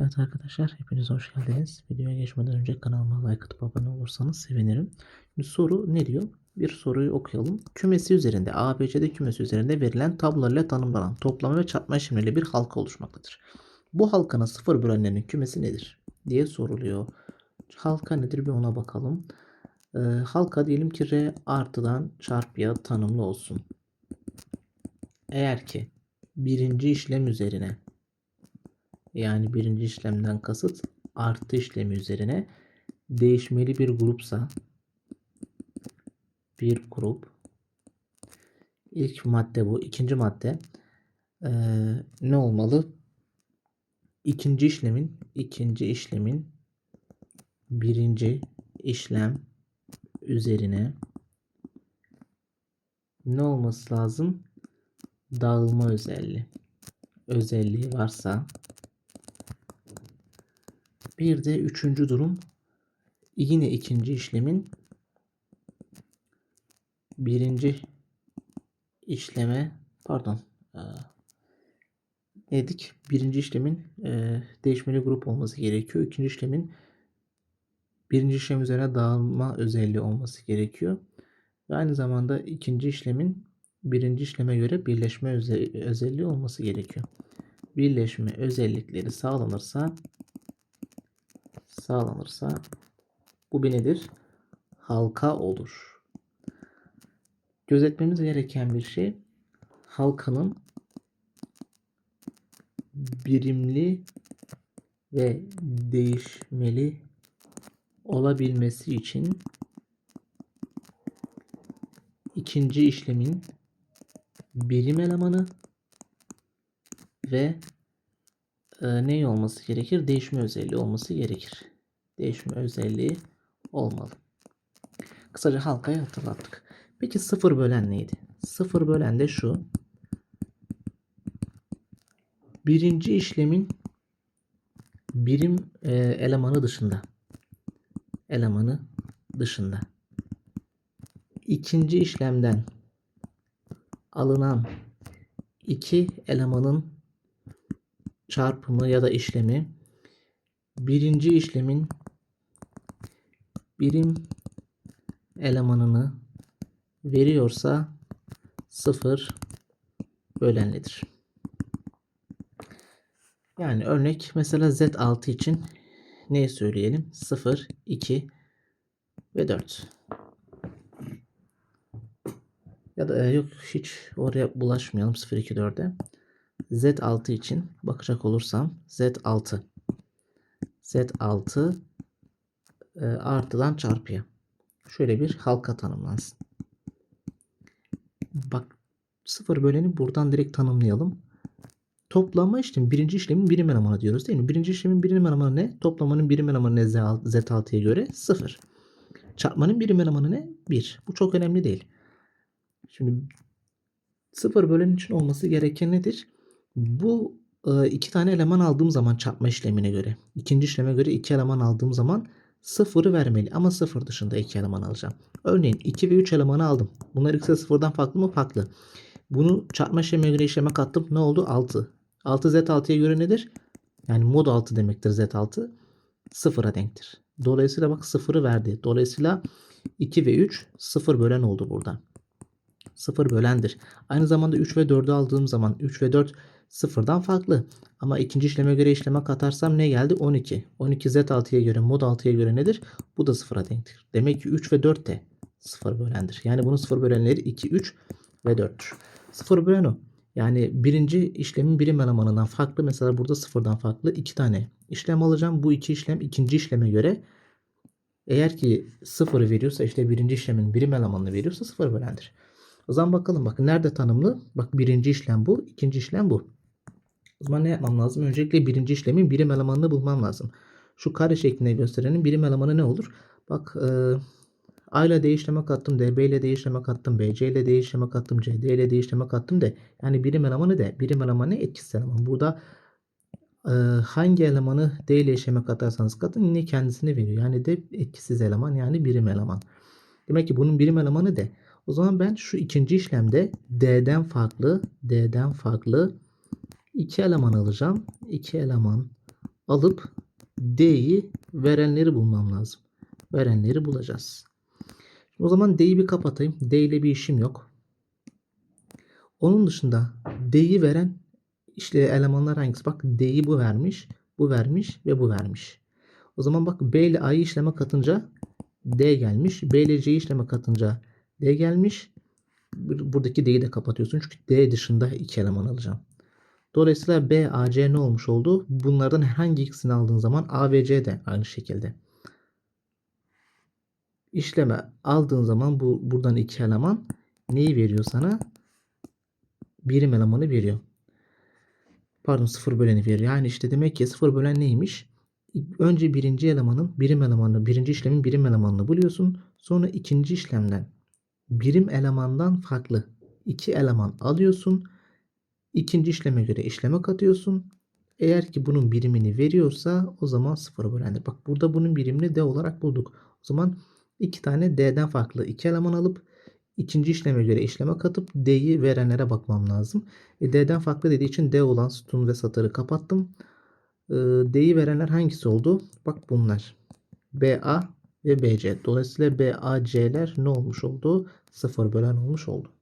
Evet arkadaşlar hepiniz hoş geldiniz. Videoya geçmeden önce kanalıma like atıp abone olursanız sevinirim. Şimdi soru ne diyor? Bir soruyu okuyalım. Kümesi üzerinde ABCD kümesi üzerinde verilen tablolarla tanımlanan toplama ve çarpma işlemleriyle bir halka oluşmaktadır. Bu halkanın sıfır bölenlerinin kümesi nedir? diye soruluyor. Halka nedir bir ona bakalım. Ee, halka diyelim ki R artıdan çarpıya tanımlı olsun. Eğer ki birinci işlem üzerine yani birinci işlemden kasıt artı işlemi üzerine değişmeli bir grupsa bir grup. İlk madde bu. İkinci madde eee, ne olmalı? İkinci işlemin ikinci işlemin birinci işlem üzerine ne olması lazım? Dağılma özelliği. Özelliği varsa bir de üçüncü durum yine ikinci işlemin birinci işleme pardon ne dedik? Birinci işlemin eee, değişmeli grup olması gerekiyor. İkinci işlemin birinci işlem üzerine dağılma özelliği olması gerekiyor. Ve aynı zamanda ikinci işlemin birinci işleme göre birleşme öze- özelliği olması gerekiyor. Birleşme özellikleri sağlanırsa sağlanırsa bu bir nedir? Halka olur. Gözetmemiz gereken bir şey halkanın birimli ve değişmeli olabilmesi için ikinci işlemin birim elemanı ve e, ne olması gerekir? Değişme özelliği olması gerekir. Değişme özelliği olmalı. Kısaca halkayı hatırlattık. Peki sıfır bölen neydi? Sıfır bölen de şu. Birinci işlemin birim e, elemanı dışında. Elemanı dışında. İkinci işlemden alınan iki elemanın çarpımı ya da işlemi birinci işlemin birim elemanını veriyorsa sıfır bölenlidir. Yani örnek mesela Z6 için ne söyleyelim? 0, 2 ve 4. Ya da e, yok hiç oraya bulaşmayalım 0, 2, 4'e. Z6 için bakacak olursam Z6 Z6 e, artıdan çarpıya. Şöyle bir halka tanımlansın. Bak sıfır böleni buradan direkt tanımlayalım. Toplama işlemi birinci işlemin birim elemanı diyoruz değil mi? Birinci işlemin birim elemanı ne? Toplamanın birim elemanı ne Z6'ya göre? 0. Çarpmanın birim elemanı ne? 1. Bu çok önemli değil. Şimdi sıfır bölen için olması gereken nedir? Bu e, iki tane eleman aldığım zaman çarpma işlemine göre. ikinci işleme göre iki eleman aldığım zaman sıfırı vermeli. Ama sıfır dışında iki eleman alacağım. Örneğin 2 ve 3 elemanı aldım. Bunlar de sıfırdan farklı mı? Farklı. Bunu çarpma işlemine göre işleme kattım. Ne oldu? 6. 6 Z6'ya göre nedir? Yani mod 6 demektir Z6. Sıfıra denktir. Dolayısıyla bak sıfırı verdi. Dolayısıyla 2 ve 3 sıfır bölen oldu burada. Sıfır bölendir. Aynı zamanda 3 ve 4'ü aldığım zaman 3 ve 4 sıfırdan farklı. Ama ikinci işleme göre işleme katarsam ne geldi? 12. 12 Z6'ya göre mod 6'ya göre nedir? Bu da sıfıra denktir. Demek ki 3 ve 4 de sıfır bölendir. Yani bunun sıfır bölenleri 2, 3 ve 4'tür. Sıfır bölen o. Yani birinci işlemin birim elemanından farklı. Mesela burada sıfırdan farklı iki tane işlem alacağım. Bu iki işlem ikinci işleme göre eğer ki sıfırı veriyorsa işte birinci işlemin birim elemanını veriyorsa sıfır bölendir. O zaman bakalım bakın nerede tanımlı? Bak birinci işlem bu, ikinci işlem bu. O zaman ne yapmam lazım? Öncelikle birinci işlemin birim elemanını bulmam lazım. Şu kare şeklinde gösterenin birim elemanı ne olur? Bak e, A ile D işleme kattım, DB ile D işleme kattım, BC ile D işleme kattım, ile D işleme kattım de. Yani birim elemanı de. Birim elemanı etkisiz eleman. Burada e, hangi elemanı D ile işleme katarsanız katın yine kendisini veriyor. Yani D etkisiz eleman yani birim eleman. Demek ki bunun birim elemanı D. O zaman ben şu ikinci işlemde D'den farklı, D'den farklı iki eleman alacağım. İki eleman alıp D'yi verenleri bulmam lazım. Verenleri bulacağız. O zaman D'yi bir kapatayım. D ile bir işim yok. Onun dışında D'yi veren işte elemanlar hangisi? Bak D'yi bu vermiş, bu vermiş ve bu vermiş. O zaman bak B ile A'yı işleme katınca D gelmiş. B ile C'yi işleme katınca D gelmiş. Bur- Buradaki D'yi de kapatıyorsun. Çünkü D dışında iki eleman alacağım. Dolayısıyla B, A, C ne olmuş oldu? Bunlardan herhangi ikisini aldığın zaman A ve C de aynı şekilde. İşleme aldığın zaman bu buradan iki eleman neyi veriyor sana? Birim elemanı veriyor. Pardon sıfır böleni veriyor. Yani işte demek ki sıfır bölen neymiş? Önce birinci elemanın birim elemanını, birinci işlemin birim elemanını buluyorsun. Sonra ikinci işlemden birim elemandan farklı iki eleman alıyorsun. İkinci işleme göre işleme katıyorsun. Eğer ki bunun birimini veriyorsa o zaman sıfır bölendir. Bak burada bunun birimini D olarak bulduk. O zaman iki tane D'den farklı iki eleman alıp ikinci işleme göre işleme katıp D'yi verenlere bakmam lazım. E, D'den farklı dediği için D olan sütun ve satırı kapattım. E, D'yi verenler hangisi oldu? Bak bunlar. BA ve BC. Dolayısıyla BAC'ler ne olmuş oldu? Sıfır bölen olmuş oldu.